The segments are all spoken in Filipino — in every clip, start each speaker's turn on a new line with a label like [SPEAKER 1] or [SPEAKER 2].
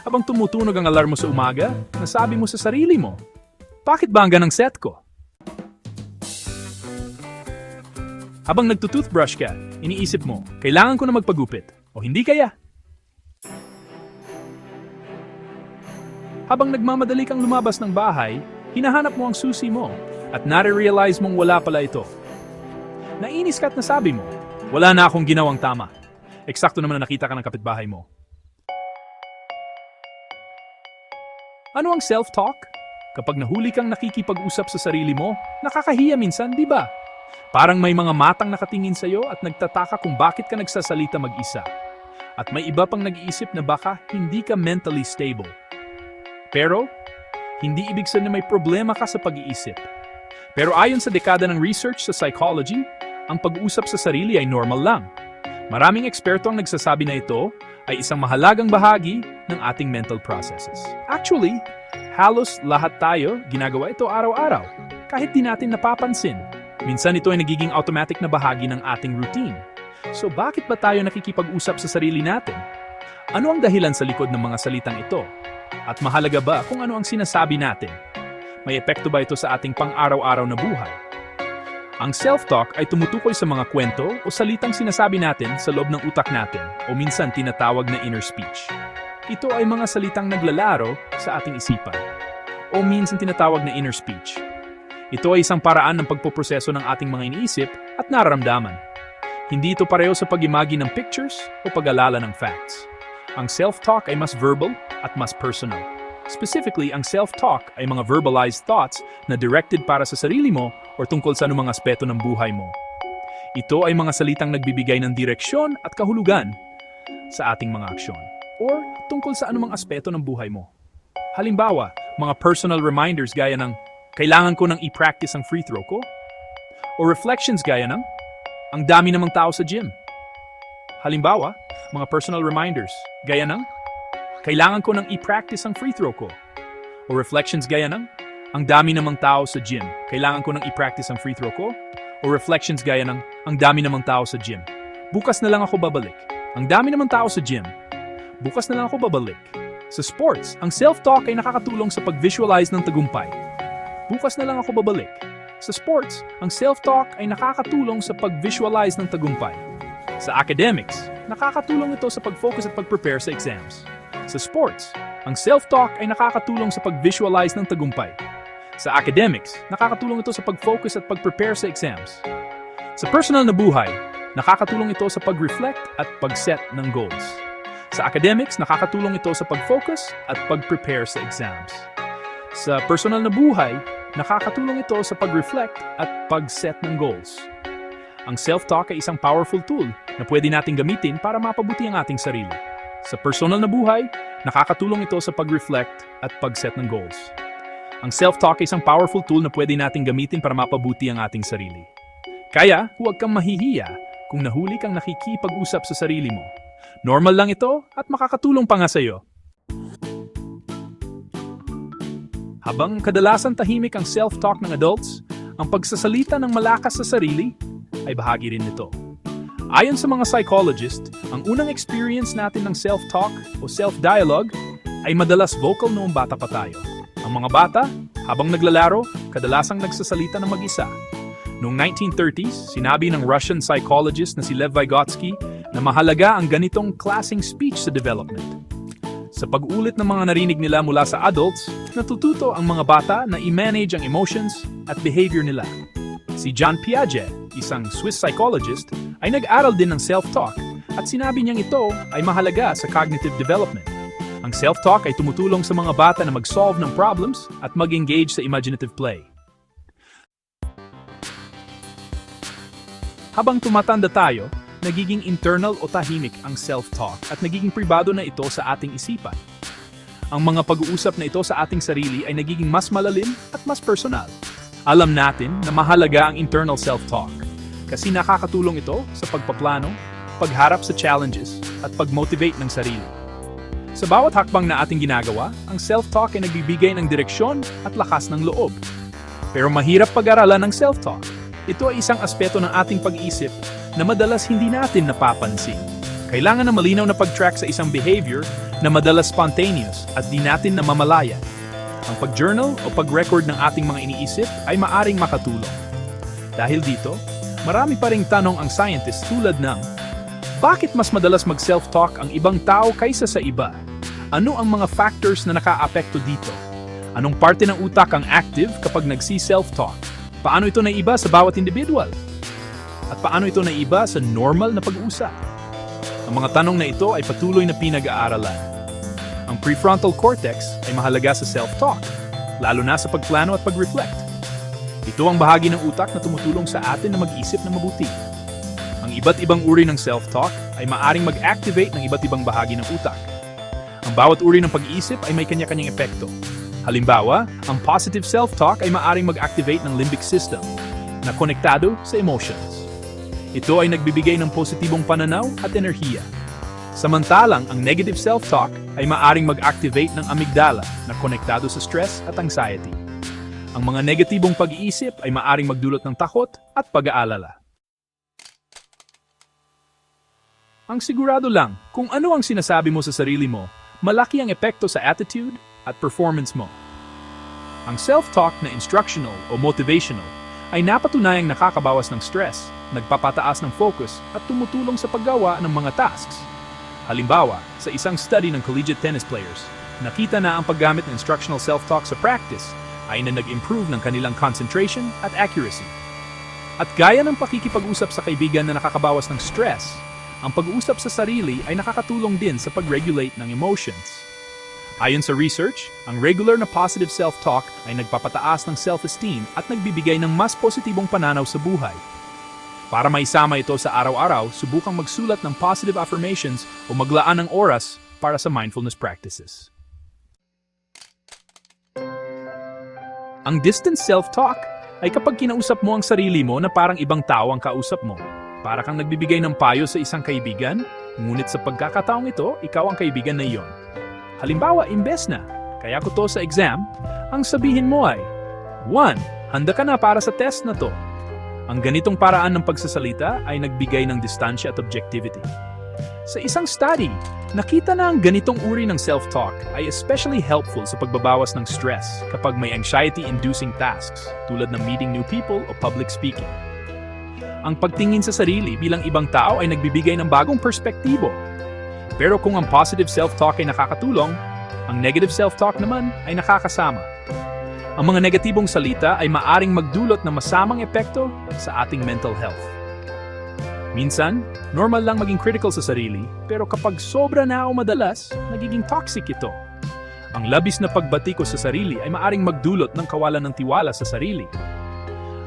[SPEAKER 1] Habang tumutunog ang alarm mo sa umaga, nasabi mo sa sarili mo, bakit ba ang ganang set ko? Habang nagtutoothbrush ka, iniisip mo, kailangan ko na magpagupit o hindi kaya? Habang nagmamadali kang lumabas ng bahay, hinahanap mo ang susi mo at nare-realize mong wala pala ito. Nainis ka at nasabi mo, wala na akong ginawang tama. Eksakto naman na nakita ka ng kapitbahay mo. Ano ang self-talk? Kapag nahuli kang nakikipag-usap sa sarili mo, nakakahiya minsan, di ba? Parang may mga matang nakatingin sa'yo at nagtataka kung bakit ka nagsasalita mag-isa. At may iba pang nag-iisip na baka hindi ka mentally stable. Pero, hindi ibig sabihin na may problema ka sa pag-iisip. Pero ayon sa dekada ng research sa psychology, ang pag-usap sa sarili ay normal lang. Maraming eksperto ang nagsasabi na ito ay isang mahalagang bahagi ng ating mental processes. Actually, halos lahat tayo ginagawa ito araw-araw, kahit di natin napapansin. Minsan ito ay nagiging automatic na bahagi ng ating routine. So bakit ba tayo nakikipag-usap sa sarili natin? Ano ang dahilan sa likod ng mga salitang ito? At mahalaga ba kung ano ang sinasabi natin? May epekto ba ito sa ating pang-araw-araw na buhay? Ang self-talk ay tumutukoy sa mga kwento o salitang sinasabi natin sa loob ng utak natin o minsan tinatawag na inner speech. Ito ay mga salitang naglalaro sa ating isipan o minsan tinatawag na inner speech. Ito ay isang paraan ng pagpoproseso ng ating mga iniisip at nararamdaman. Hindi ito pareho sa pag-imagi ng pictures o pag-alala ng facts. Ang self-talk ay mas verbal at mas personal. Specifically, ang self-talk ay mga verbalized thoughts na directed para sa sarili mo o tungkol sa anumang aspeto ng buhay mo. Ito ay mga salitang nagbibigay ng direksyon at kahulugan sa ating mga aksyon or tungkol sa anumang aspeto ng buhay mo. Halimbawa, mga personal reminders gaya ng kailangan ko nang i-practice ang free throw ko o reflections gaya ng ang dami namang tao sa gym. Halimbawa, mga personal reminders gaya ng kailangan ko nang i-practice ang free throw ko. O reflections gaya ng, ang dami namang tao sa gym. Kailangan ko nang i-practice ang free throw ko. O reflections gaya ng, ang dami namang tao sa gym. Bukas na lang ako babalik. Ang dami namang tao sa gym. Bukas na lang ako babalik. Sa sports, ang self-talk ay nakakatulong sa pag-visualize ng tagumpay. Bukas na lang ako babalik. Sa sports, ang self-talk ay nakakatulong sa pag-visualize ng tagumpay. Sa academics, nakakatulong ito sa pag-focus at pag-prepare sa exams. Sa sports, ang self-talk ay nakakatulong sa pag-visualize ng tagumpay. Sa academics, nakakatulong ito sa pag-focus at pag-prepare sa exams. Sa personal na buhay, nakakatulong ito sa pag-reflect at pag-set ng goals. Sa academics, nakakatulong ito sa pag-focus at pag-prepare sa exams. Sa personal na buhay, nakakatulong ito sa pag-reflect at pag-set ng goals. Ang self-talk ay isang powerful tool na pwede nating gamitin para mapabuti ang ating sarili. Sa personal na buhay, nakakatulong ito sa pag-reflect at pag-set ng goals. Ang self-talk ay isang powerful tool na pwede nating gamitin para mapabuti ang ating sarili. Kaya, huwag kang mahihiya kung nahuli kang nakikipag-usap sa sarili mo. Normal lang ito at makakatulong pa nga sa iyo. Habang kadalasan tahimik ang self-talk ng adults, ang pagsasalita ng malakas sa sarili ay bahagi rin nito. Ayon sa mga psychologist, ang unang experience natin ng self-talk o self-dialogue ay madalas vocal noong bata pa tayo. Ang mga bata, habang naglalaro, kadalasang nagsasalita ng mag-isa. Noong 1930s, sinabi ng Russian psychologist na si Lev Vygotsky na mahalaga ang ganitong klasing speech sa development. Sa pag-ulit ng mga narinig nila mula sa adults, natututo ang mga bata na i-manage ang emotions at behavior nila. Si John Piaget, isang Swiss psychologist, ay nag-aral din ng self-talk at sinabi niyang ito ay mahalaga sa cognitive development. Ang self-talk ay tumutulong sa mga bata na mag-solve ng problems at mag-engage sa imaginative play. Habang tumatanda tayo, nagiging internal o tahimik ang self-talk at nagiging pribado na ito sa ating isipan. Ang mga pag-uusap na ito sa ating sarili ay nagiging mas malalim at mas personal. Alam natin na mahalaga ang internal self-talk kasi nakakatulong ito sa pagpaplano, pagharap sa challenges, at pag-motivate ng sarili. Sa bawat hakbang na ating ginagawa, ang self-talk ay nagbibigay ng direksyon at lakas ng loob. Pero mahirap pag-aralan ng self-talk. Ito ay isang aspeto ng ating pag-iisip na madalas hindi natin napapansin. Kailangan ng malinaw na pag-track sa isang behavior na madalas spontaneous at di natin namamalaya. Ang pag-journal o pag-record ng ating mga iniisip ay maaring makatulong. Dahil dito, marami pa ring tanong ang scientists tulad ng Bakit mas madalas mag-self-talk ang ibang tao kaysa sa iba? Ano ang mga factors na nakaapekto dito? Anong parte ng utak ang active kapag nagsi-self-talk? Paano ito naiba sa bawat individual? At paano ito naiba sa normal na pag-usap? Ang mga tanong na ito ay patuloy na pinag-aaralan. Ang prefrontal cortex ay mahalaga sa self-talk, lalo na sa pagplano at pag-reflect. Ito ang bahagi ng utak na tumutulong sa atin na mag-isip na mabuti. Ang iba't ibang uri ng self-talk ay maaring mag-activate ng iba't ibang bahagi ng utak. Ang bawat uri ng pag-iisip ay may kanya-kanyang epekto. Halimbawa, ang positive self-talk ay maaring mag-activate ng limbic system na konektado sa emotions. Ito ay nagbibigay ng positibong pananaw at enerhiya. Samantalang ang negative self-talk ay maaring mag-activate ng amygdala na konektado sa stress at anxiety. Ang mga negatibong pag-iisip ay maaring magdulot ng takot at pag-aalala. Ang sigurado lang, kung ano ang sinasabi mo sa sarili mo, malaki ang epekto sa attitude at performance mo. Ang self-talk na instructional o motivational ay napatunayang nakakabawas ng stress, nagpapataas ng focus at tumutulong sa paggawa ng mga tasks. Halimbawa, sa isang study ng collegiate tennis players, nakita na ang paggamit ng instructional self-talk sa practice ay na nag-improve ng kanilang concentration at accuracy. At gaya ng pakikipag-usap sa kaibigan na nakakabawas ng stress, ang pag-usap sa sarili ay nakakatulong din sa pag-regulate ng emotions. Ayon sa research, ang regular na positive self-talk ay nagpapataas ng self-esteem at nagbibigay ng mas positibong pananaw sa buhay. Para maisama ito sa araw-araw, subukang magsulat ng positive affirmations o maglaan ng oras para sa mindfulness practices. Ang distance self-talk ay kapag kinausap mo ang sarili mo na parang ibang tao ang kausap mo. Para kang nagbibigay ng payo sa isang kaibigan, ngunit sa pagkakataong ito, ikaw ang kaibigan na iyon. Halimbawa, imbes na, kaya ko to sa exam, ang sabihin mo ay, 1. Handa ka na para sa test na to. Ang ganitong paraan ng pagsasalita ay nagbigay ng distansya at objectivity. Sa isang study, nakita na ang ganitong uri ng self-talk ay especially helpful sa pagbabawas ng stress kapag may anxiety-inducing tasks tulad ng meeting new people o public speaking. Ang pagtingin sa sarili bilang ibang tao ay nagbibigay ng bagong perspektibo. Pero kung ang positive self-talk ay nakakatulong, ang negative self-talk naman ay nakakasama. Ang mga negatibong salita ay maaring magdulot ng masamang epekto sa ating mental health. Minsan, normal lang maging critical sa sarili, pero kapag sobra na o madalas, nagiging toxic ito. Ang labis na pagbati ko sa sarili ay maaring magdulot ng kawalan ng tiwala sa sarili.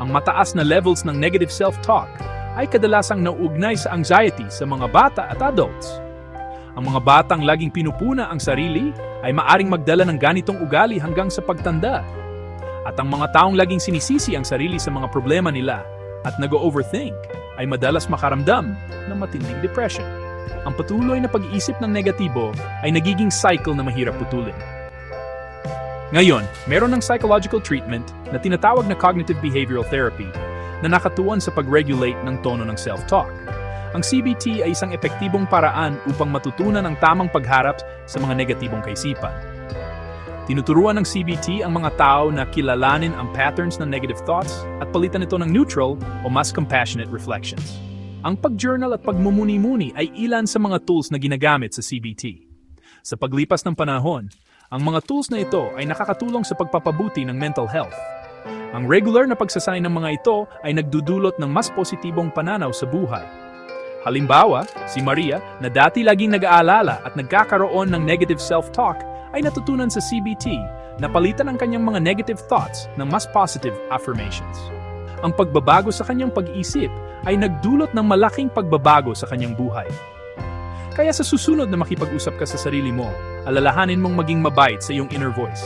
[SPEAKER 1] Ang mataas na levels ng negative self-talk ay kadalasang nauugnay sa anxiety sa mga bata at adults. Ang mga batang laging pinupuna ang sarili ay maaring magdala ng ganitong ugali hanggang sa pagtanda. At ang mga taong laging sinisisi ang sarili sa mga problema nila at nag-overthink ay madalas makaramdam ng matinding depression. Ang patuloy na pag-iisip ng negatibo ay nagiging cycle na mahirap putulin. Ngayon, meron ng psychological treatment na tinatawag na cognitive behavioral therapy na nakatuon sa pag-regulate ng tono ng self-talk. Ang CBT ay isang epektibong paraan upang matutunan ang tamang pagharap sa mga negatibong kaisipan. Tinuturuan ng CBT ang mga tao na kilalanin ang patterns ng negative thoughts at palitan ito ng neutral o mas compassionate reflections. Ang pag-journal at pagmumuni-muni ay ilan sa mga tools na ginagamit sa CBT. Sa paglipas ng panahon, ang mga tools na ito ay nakakatulong sa pagpapabuti ng mental health. Ang regular na pagsasanay ng mga ito ay nagdudulot ng mas positibong pananaw sa buhay. Halimbawa, si Maria na dati laging nag-aalala at nagkakaroon ng negative self-talk ay natutunan sa CBT na palitan ang kanyang mga negative thoughts ng mas positive affirmations. Ang pagbabago sa kanyang pag-isip ay nagdulot ng malaking pagbabago sa kanyang buhay. Kaya sa susunod na makipag-usap ka sa sarili mo, alalahanin mong maging mabait sa iyong inner voice.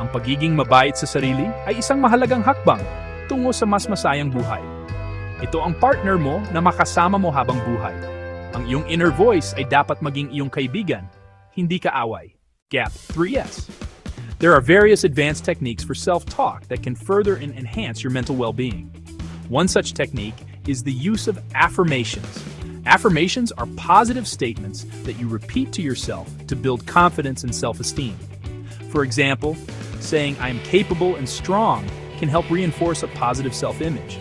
[SPEAKER 1] Ang pagiging mabait sa sarili ay isang mahalagang hakbang tungo sa mas masayang buhay. Ito ang partner mo na makasama mo habang buhay. Ang iyong inner voice ay dapat maging iyong kaibigan, hindi kaaway. Gap 3S. There are various advanced techniques for self-talk that can further and enhance your mental well-being. One such technique is the use of affirmations. Affirmations are positive statements that you repeat to yourself to build confidence and self esteem. For example, saying, I am capable and strong can help reinforce a positive self image.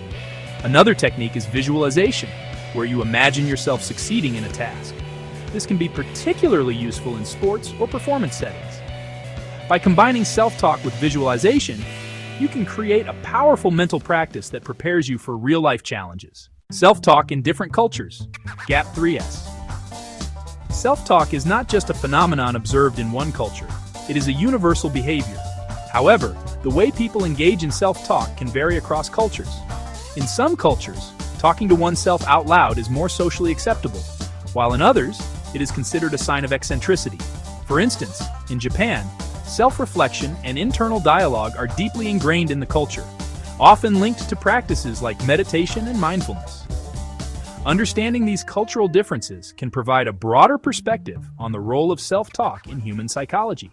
[SPEAKER 1] Another technique is visualization, where you imagine yourself succeeding in a task. This can be particularly useful in sports or performance settings. By combining self talk with visualization, you can create a powerful mental practice that prepares you for real life challenges. Self talk in different cultures. GAP 3S. Self talk is not just a phenomenon observed in one culture, it is a universal behavior. However, the way people engage in self talk can vary across cultures. In some cultures, talking to oneself out loud is more socially acceptable, while in others, it is considered a sign of eccentricity. For instance, in Japan, self reflection and internal dialogue are deeply ingrained in the culture, often linked to practices like meditation and mindfulness. Understanding these cultural differences can provide a broader perspective on the role of self talk in human psychology.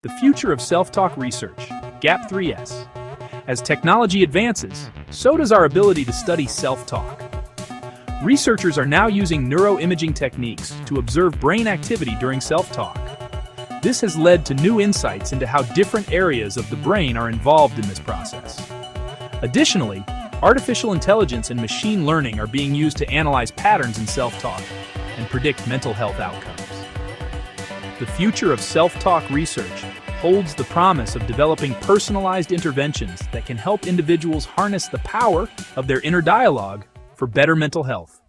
[SPEAKER 1] The future of self talk research, GAP 3S. As technology advances, so does our ability to study self talk. Researchers are now using neuroimaging techniques to observe brain activity during self talk. This has led to new insights into how different areas of the brain are involved in this process. Additionally, Artificial intelligence and machine learning are being used to analyze patterns in self talk and predict mental health outcomes. The future of self talk research holds the promise of developing personalized interventions that can help individuals harness the power of their inner dialogue for better mental health.